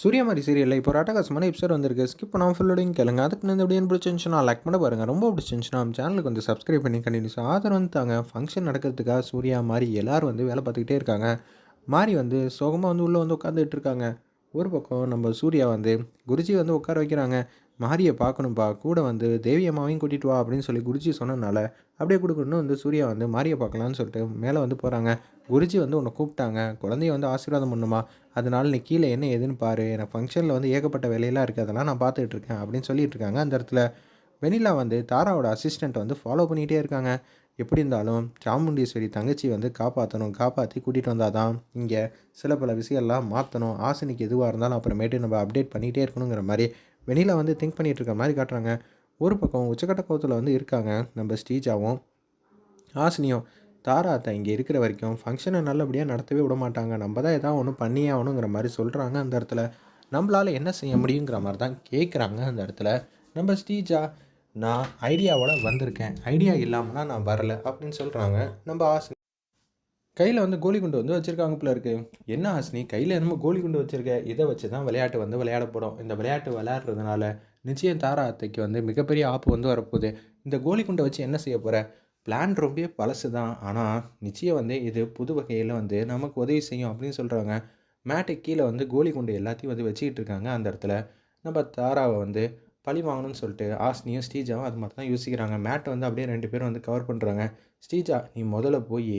சூரியமாரி சீரியலில் இப்போ ராட்டகாசமான எபிசோட் வந்திருக்கு. ஸ்கிப் பண்ணாமல் ஃபுல்லோடையும் கேளுங்க. அதுக்கு இந்த எப்படி பிடிச்சிருந்துச்சுன்னா லைக் பண்ண பாருங்கள் ரொம்ப பிடிச்சிருந்துச்சுன்னா நம்ம சேனலுக்கு வந்து சப்ஸ்கிரைப் பண்ணி கண்டினியூஸ் ஆதரவு வந்து தாங்க ஃபங்க்ஷன் நடக்கிறதுக்காக சூர்யா மாதிரி எல்லோரும் வந்து வேலை பார்த்துக்கிட்டே இருக்காங்க. மாறி வந்து சோகமாக வந்து உள்ளே வந்து உட்காந்துட்டு இருக்காங்க. ஒரு பக்கம் நம்ம சூர்யா வந்து குருஜி வந்து உட்கார வைக்கிறாங்க. மாரியை பார்க்கணும்ப்பா கூட வந்து தேவி அம்மாவையும் கூட்டிகிட்டு வா அப்படின்னு சொல்லி குருஜி சொன்னனால அப்படியே கொடுக்கணும்னு வந்து சூர்யா வந்து மாரியை பார்க்கலான்னு சொல்லிட்டு மேலே வந்து போகிறாங்க குருஜி வந்து உன்னை கூப்பிட்டாங்க. குழந்தைய வந்து ஆசீர்வாதம் பண்ணுமா? அதனால நீ கீழே என்ன ஏதுன்னு பாரு. எனக்கு ஃபங்க்ஷனில் வந்து ஏகப்பட்ட வேலையெல்லாம் இருக்குது அதெல்லாம் நான் பார்த்துட்டு இருக்கேன் அப்படின்னு சொல்லிட்டு இருக்காங்க அந்த இடத்துல. வெனிலா வந்து தாராவோட அசிஸ்டண்ட்டை வந்து ஃபாலோ பண்ணிகிட்டே இருக்காங்க. எப்படி இருந்தாலும் சாமுண்டீஸ்வரி தங்கச்சி வந்து காப்பாற்றணும் காப்பாற்றி கூட்டிகிட்டு வந்தால் தான் இங்கே சில பல விஷயம்லாம் மாற்றணும் ஆசனிக்கு எதுவாக இருந்தாலும் அப்புறமேட்டு நம்ம அப்டேட் பண்ணிகிட்டே இருக்கணுங்கிற மாதிரி வெளியில் வந்து திங்க் பண்ணிகிட்டு இருக்க மாதிரி காட்டுறாங்க. ஒரு பக்கம் உச்சக்கட்ட கோவத்தில் வந்து இருக்காங்க. நம்ம ஸ்ரீஜாவும் ஆசினியும் தாரா அத்தை இங்கே இருக்கிற வரைக்கும் ஃபங்க்ஷனை நல்லபடியாக நடத்தவே விட மாட்டாங்க. நம்ம தான் எதாவது ஒன்று பண்ணியே ஆகணுங்கிற மாதிரி சொல்கிறாங்க அந்த இடத்துல. நம்மளால் என்ன செய்ய முடியுங்கிற மாதிரி தான் கேட்குறாங்க அந்த இடத்துல. நம்ம ஸ்ரீஜா நான் ஐடியாவோட வந்திருக்கேன். ஐடியா இல்லாமலாம் நான் வரல அப்படின்னு சொல்கிறாங்க நம்ம ஆசை கையில் வந்து கோலி குண்டு வந்து வச்சுருக்காங்க போல இருக்கு. என்ன ஹாஸ்னி கையில் என்னமோ கோலி குண்டு வச்சுருக்க. இதை வச்சு தான் விளையாட்டு வந்து விளையாட போகிறோம் இந்த விளையாட்டு விளையாடுறதுனால நிச்சயம் தாரா அத்தைக்கு வந்து மிகப்பெரிய ஆப்பு வந்து வரப்போகுது. இந்த கோலி குண்டை வச்சு என்ன செய்ய போகிற பிளான் ரொம்ப பழசு தான் ஆனால் நிச்சயம் வந்து இது புது வகையில் வந்து நமக்கு உதவி செய்யும் அப்படின்னு சொல்கிறாங்க மேட்டுக்கு கீழே வந்து கோலி குண்டு எல்லாத்தையும் வந்து வச்சுக்கிட்டு இருக்காங்க அந்த இடத்துல. நம்ம தாராவை வந்து பழி வாங்கணும்னு சொல்லிட்டு ஆஸ்னியும் ஸ்டீஜாவும் அது மாதிரி தான் யோசிக்கிறாங்க. மேட்டை வந்து அப்படியே ரெண்டு பேரும் வந்து கவர் பண்ணுறாங்க ஸ்டீஜா நீ முதல்ல போய்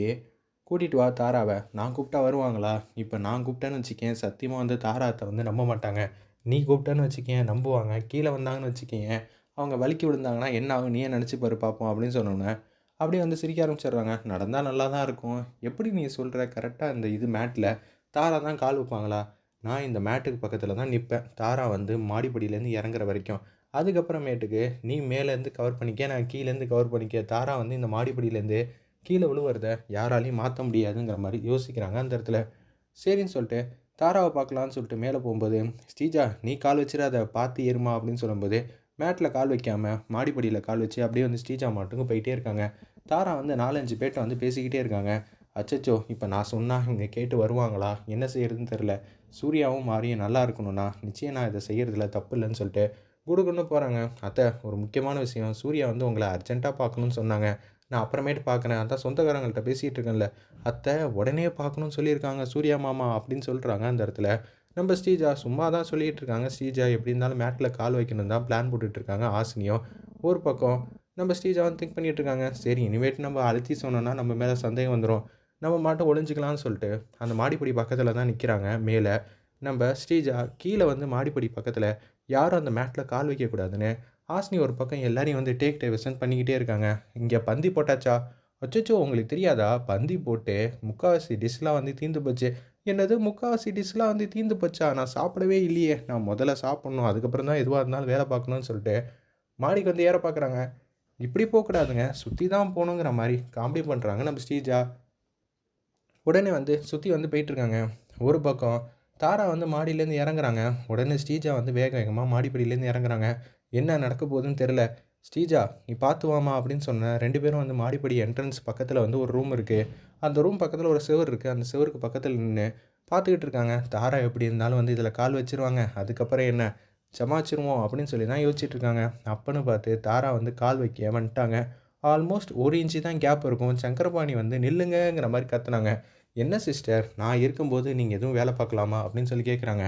கூட்டிகிட்டு வா தாராவை. நான் கூப்பிட்டா வருவாங்களா? இப்போ நான் கூப்பிட்டேன்னு வச்சுக்கேன் சத்தியமாக வந்து தாராத்தை வந்து நம்ப மாட்டாங்க. நீ கூப்பிட்டேன்னு வச்சுக்கேன் நம்புவாங்க. கீழே வந்தாங்கன்னு வச்சுக்கேன் அவங்க வலிக்கி விழுந்தாங்கன்னா என்ன ஆகும்? நீயே நினச்சி பாரு பார்ப்போம் அப்படின்னு சொன்னோன்னே அப்படியே வந்து சிரிக்க ஆரம்பிச்சிடுறாங்க. நடந்தால் நல்லா தான் இருக்கும். எப்படி நீ சொல்கிற கரெக்டாக இந்த இது மேட்டில் தாரா தான் கால் வைப்பாங்களா? நான் இந்த மேட்டுக்கு பக்கத்தில் தான் நிற்பேன் தாரா வந்து மாடிப்படியிலேருந்து இறங்குற வரைக்கும். அதுக்கப்புறமேட்டுக்கு நீ மேலேருந்து கவர் பண்ணிக்க நான் கீழேருந்து கவர் பண்ணிக்க தாரா வந்து இந்த மாடிப்படியிலேருந்து கீழே விழுவுறத யாராலையும் மாற்ற முடியாதுங்கிற மாதிரி யோசிக்கிறாங்க அந்த இடத்துல. சரின்னு சொல்லிட்டு தாராவை பார்க்கலான்னு சொல்லிட்டு மேலே போகும்போது ஸ்ரீஜா நீ கால் வச்சிடாத பார்த்து ஏறுமா அப்படின்னு சொல்லும்போது மேட்டில் கால் வைக்காமல் மாடிப்படியில் கால் வச்சு அப்படியே வந்து ஸ்ரீஜா மாட்டுங்க போயிட்டே இருக்காங்க. தாரா வந்து நாலஞ்சு பேர்ட்ட வந்து பேசிக்கிட்டே இருக்காங்க. அச்சச்சோ இப்போ நான் சொன்னால் இவங்க கேட்டு வருவாங்களா? என்ன செய்யறதுன்னு தெரில சூர்யாவும் மாறியும் நல்லா இருக்கணும்னா நிச்சயம் நான் இதை செய்கிறதுல தப்பு இல்லைன்னு சொல்லிட்டு குடுக்குன்னு போகிறாங்க அத்தை ஒரு முக்கியமான விஷயம் சூர்யா வந்து உங்களை அர்ஜென்ட்டாக பார்க்கணுன்னு சொன்னாங்க. நான் அப்புறமேட்டு பார்க்குறேன். அதான் சொந்தக்காரங்கள்ட்ட பேசிகிட்டு இருக்கேன்ல அத்தை உடனே பார்க்கணும்னு சொல்லியிருக்காங்க. சூர்யா மாமா அப்படின்னு சொல்கிறாங்க அந்த இடத்துல. நம்ம ஸ்ரீஜா சும்மா தான் சொல்லிகிட்டு இருக்காங்க ஸ்ரீஜா எப்படி இருந்தாலும் மேட்டில் கால் வைக்கணும் தான் பிளான் போட்டுட்ருக்காங்க ஆசினியும். ஒரு பக்கம் நம்ம ஸ்ரீஜா வந்து திங்க் பண்ணிகிட்டு இருக்காங்க சரி இனிமேட்டு நம்ம அழுத்தி சொன்னோன்னா நம்ம மேலே சந்தேகம் வந்துடும் நம்ம மாட்டை ஒழிஞ்சிக்கலாம்னு சொல்லிட்டு அந்த மாடிப்படி பக்கத்தில் தான் நிற்கிறாங்க மேலே நம்ம ஸ்ரீஜா கீழே வந்து மாடிப்படி பக்கத்தில் யாரும் அந்த மேட்டில் கால் வைக்கக்கூடாதுன்னு ஆஸ்னி ஒரு பக்கம் எல்லாரையும் வந்து டேக் டைவர்ஷன் பண்ணிக்கிட்டே இருக்காங்க. இங்கே பந்தி போட்டாச்சா? அச்சோ உங்களுக்கு தெரியாதா? பந்தி போட்டு முக்கால்வாசி டிஷ்லாம் வந்து தீர்ந்து போச்சு. என்னது? முக்கால்வாசி டிஷ்லாம் வந்து தீர்ந்து போச்சா? நான் சாப்பிடவே இல்லையே. நான் முதல்ல சாப்பிட்ணும். அதுக்கப்புறம் தான் எதுவாக இருந்தாலும் வேலை பார்க்கணும்னு சொல்லிட்டு மாடிக்கு வந்து ஏற பார்க்குறாங்க. இப்படி போகக்கூடாதுங்க. சுற்றி தான் போகணுங்கிற மாதிரி காமெடி பண்ணுறாங்க நம்ம ஸ்ரீஜா. உடனே வந்து சுற்றி வந்து போயிட்டுருக்காங்க ஒரு பக்கம் தாரா வந்து மாடியிலேருந்து இறங்குறாங்க. உடனே ஸ்ரீஜா வந்து வேக வேகமாக மாடிப்படியிலேருந்து இறங்குறாங்க. என்ன நடக்க போகுதுன்னு தெரில ஸ்ரீஜா நீ பார்த்து வாமா அப்படின்னு சொன்னேன் ரெண்டு பேரும் வந்து மாடிப்படி என்ட்ரன்ஸ் பக்கத்தில் வந்து ஒரு ரூம் இருக்குது அந்த ரூம் பக்கத்தில் ஒரு செவர் இருக்குது அந்த செவருக்கு பக்கத்தில் நின்று பார்த்துக்கிட்டு இருக்காங்க. தாரா எப்படி இருந்தாலும் வந்து இதில் கால் வச்சுருவாங்க. அதுக்கப்புறம் என்ன? சமாச்சிருவோம் அப்படின்னு சொல்லி தான் யோசிச்சுட்டு இருக்காங்க. அப்பன்னு பார்த்து தாரா வந்து கால் வைக்க வந்துட்டாங்க ஆல்மோஸ்ட் ஒரு இன்ச்சு தான் கேப் இருக்கும். சங்கரபாணி வந்து நில்லுங்கங்கிற மாதிரி கத்துனாங்க. என்ன சிஸ்டர் நான் இருக்கும்போது நீங்கள் எதுவும் வேலை பார்க்கலாமா அப்படின்னு சொல்லி கேட்குறாங்க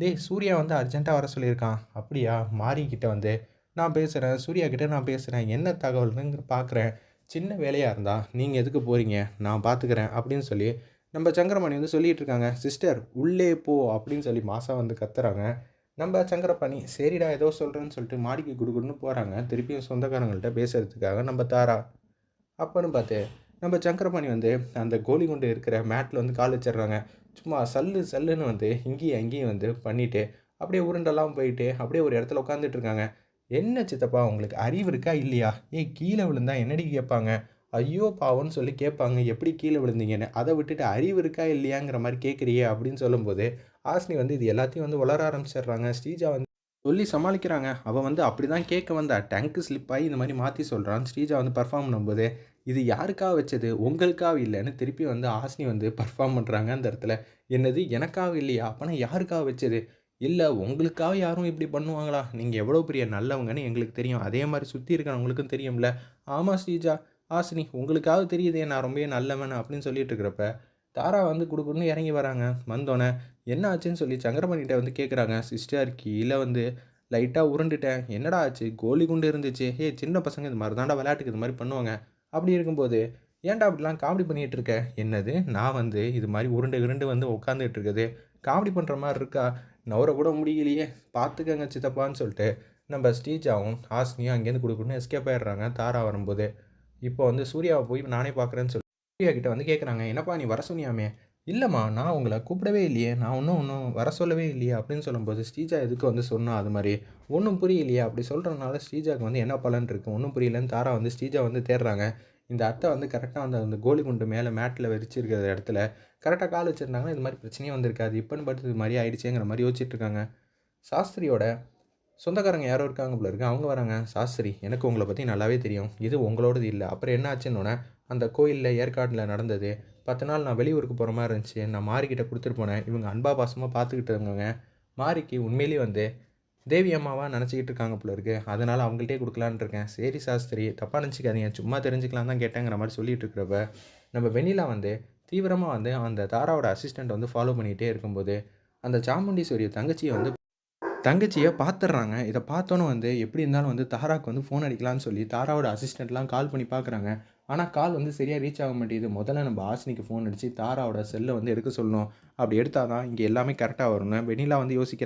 டேய் சூர்யா வந்து அர்ஜென்ட்டாக வர சொல்லியிருக்கான். அப்படியா? மாரிக்கிட்ட வந்து நான் பேசுகிறேன் சூர்யா கிட்டே நான் பேசுகிறேன் என்ன தகவல்னுங்கிற பார்க்குறேன் சின்ன வேலையாக இருந்தால் நீங்கள் எதுக்கு போகிறீங்க நான் பார்த்துக்கிறேன் அப்படின்னு சொல்லி நம்ம சங்கரமணி வந்து சொல்லிகிட்டு இருக்காங்க. சிஸ்டர் உள்ளே போ. அப்படின்னு சொல்லி மாசா வந்து கத்துறாங்க. நம்ம சங்கரபாணி சரிடா ஏதோ சொல்கிறேன்னு சொல்லிட்டு மாடிக்கு குடுக்குன்னு போகிறாங்க திருப்பியும் சொந்தக்காரங்கள்ட்ட பேசுகிறதுக்காக நம்ம தாரா. அப்போன்னு பார்த்து நம்ம சங்கரபாணி வந்து அந்த கோலி குண்டு இருக்கிற மேட்டில் வந்து கால் வச்சிடுறாங்க. சும்மா சல்லு சல்லுன்னு வந்து இங்கேயும் அங்கேயும் வந்து பண்ணிவிட்டு அப்படியே உருண்டெல்லாம் போயிட்டு அப்படியே ஒரு இடத்துல உட்காந்துட்டு இருக்காங்க. என்ன சித்தப்பா உங்களுக்கு அறிவு இருக்கா இல்லையா? ஏய் கீழே விழுந்தா என்னடி கேட்பாங்க? ஐயோ பாவம்னு சொல்லி கேட்பாங்க. எப்படி கீழே விழுந்தீங்கன்னு? அதை விட்டுட்டு அறிவு இருக்கா இல்லையாங்கிற மாதிரி கேட்குறியே அப்படின்னு சொல்லும்போது ஆஸ்னி வந்து இது எல்லாத்தையும் வந்து வளர ஆரம்பிச்சிடுறாங்க. ஸ்ரீஜா வந்து சொல்லி சமாளிக்கிறாங்க. அவள் வந்து அப்படி தான் கேட்க வந்தா. டேங்க்கு ஸ்லிப் ஆகி இந்த மாதிரி மாற்றி சொல்கிறான் ஸ்ரீஜா வந்து பர்ஃபார்ம் பண்ணும்போது இது யாருக்காக வச்சது உங்களுக்காக இல்லைன்னு திருப்பி வந்து ஆஸ்னி வந்து பர்ஃபார்ம் பண்ணுறாங்க அந்த இடத்துல என்னது எனக்காக இல்லையா அப்போனா யாருக்காக வச்சது இல்லை உங்களுக்காக யாரும் இப்படி பண்ணுவாங்களா? நீங்கள் எவ்வளோ பெரிய நல்லவங்கன்னு எங்களுக்கு தெரியும். அதே மாதிரி சுற்றி இருக்கிறவங்களுக்கும் தெரியும்ல. ஆமாம் ஸ்ரீஜா, ஆசினி உங்களுக்காக தெரியுதே நான் ரொம்பவே நல்லவன் அப்படின்னு சொல்லிட்டு இருக்கிறப்ப, தாரா வந்து கொடுக்குன்னு இறங்கி வராங்க. வந்தோனே என்ன ஆச்சுன்னு சொல்லி சங்கரமணிகிட்ட வந்து கேட்குறாங்க. சிஸ்டர் கீழே வந்து லைட்டாக உருண்டுட்டேன். என்னடா ஆச்சு? கோலி குண்டு இருந்துச்சு. ஏ சின்ன பசங்க இது மாதிரி தாண்டா விளையாட்டுக்கு இது மாதிரி பண்ணுவாங்க. அப்படி இருக்கும்போது, ஏன்டா அப்படிலாம் காமெடி பண்ணிகிட்டு இருக்க? என்னது? நான் வந்து இது மாரி உருண்டு வந்து உட்காந்துட்டு இருக்குது. காமெடி பண்ணுற மாதிரி இருக்கா? நவரை கூட முடியலையே! பார்த்துக்கங்க சித்தப்பான்னு சொல்லிட்டு, நம்ம ஸ்ரீஜாவும், ஹாசினியும் அங்கேருந்து கொடுக்கணும்னு எஸ்கேப் ஆயிடுறாங்க. தாரா வரும்போது. இப்போ வந்து சூர்யாவை போய் நானே பார்க்குறேன்னு சொல்லி சூர்யா கிட்ட வந்து கேட்குறாங்க. என்னப்பா நீ வர சொன்னியாமே? இல்லைம்மா நான் உங்களை கூப்பிடவே இல்லையே! நான் ஒன்றும் ஒன்றும் வர சொல்லவே இல்லையே! அப்படின்னு சொல்லும்போது, ஸ்ரீஜா எதுக்கு வந்து சொன்னா அது மாதிரி ஒன்றும் புரியலையே! அப்படி சொல்கிறதுனால ஸ்ரீஜாவுக்கு வந்து என்ன பலன் இருக்குது ஒன்றும் புரியலன்னு தாரா வந்து ஸ்ரீஜா வந்து தேடுறாங்க. இந்த அத்தை வந்து கரெக்டாக அந்த அந்த கோலி குண்டு மேலே மேட்டில் விரிச்சிருக்கிற இடத்துல கரெக்டாக கால் வச்சிருந்தாங்கன்னா, இது மாதிரி பிரச்சனையே வந்திருக்காது. இப்பன்னு பார்த்து இது மாதிரி ஆயிடுச்சேங்கிற மாதிரி யோசிச்சுட்ருக்காங்க சாஸ்திரியோட சொந்தக்காரங்க யாரோ இருக்காங்க போல இருக்கு. அவங்க வராங்க. சாஸ்திரி எனக்கு உங்களை பற்றி நல்லாவே தெரியும். இது உங்களோடது இல்லை அப்புறம் என்ன ஆச்சுன்னோனே, அந்த கோயிலில் ஏற்காட்டில் நடந்தது. 10 நாள் நான் வெளியூருக்கு போகிற மாதிரி இருந்துச்சு. நான் மாரிகிட்ட கொடுத்துட்டு போனேன். இவங்க அன்பா பார்த்துக்கிட்டு இருக்கோங்க மாரிக்கு உண்மையிலேயே வந்து தேவி அம்மாவாக நினச்சிக்கிட்டு இருக்காங்க போல இருக்கு. அதனால் அவங்கள்ட்டயே கொடுக்கலான்னு இருக்கேன். சரி சாஸ்திரி தப்பாக நினச்சிக்காதீங்க சும்மா தெரிஞ்சுக்கலாம் தான் கேட்டேங்கிற மாதிரி சொல்லிகிட்டு இருக்கிறப்ப, நம்ம வெண்ணிலா வந்து தீவிரமாக வந்து அந்த தாராவோட அசிஸ்டண்ட் வந்து ஃபாலோ பண்ணிகிட்டே இருக்கும்போது, அந்த சாமுண்டீஸ்வரி தங்கச்சியை வந்து தங்கச்சியை பார்த்துட்றாங்க இதை பார்த்தோன்னே வந்து எப்படி இருந்தாலும் வந்து தாராவுக்கு வந்து ஃபோன் அடிக்கலான்னு சொல்லி தாராவோட அசிஸ்டன்ட்லாம் கால் பண்ணி பார்க்குறாங்க. ஆனால் கால் வந்து சரியாக ரீச் ஆக மாட்டேங்குது. முதல்ல நம்ம ஆசினிக்கு ஃபோன் அடித்து தாராவோட செல்லை வந்து எடுக்க சொல்லணும். அப்படி எடுத்தால் தான் இங்கே எல்லாமே கரெக்டாக வரணும் வெனிலா வந்து யோசிக்க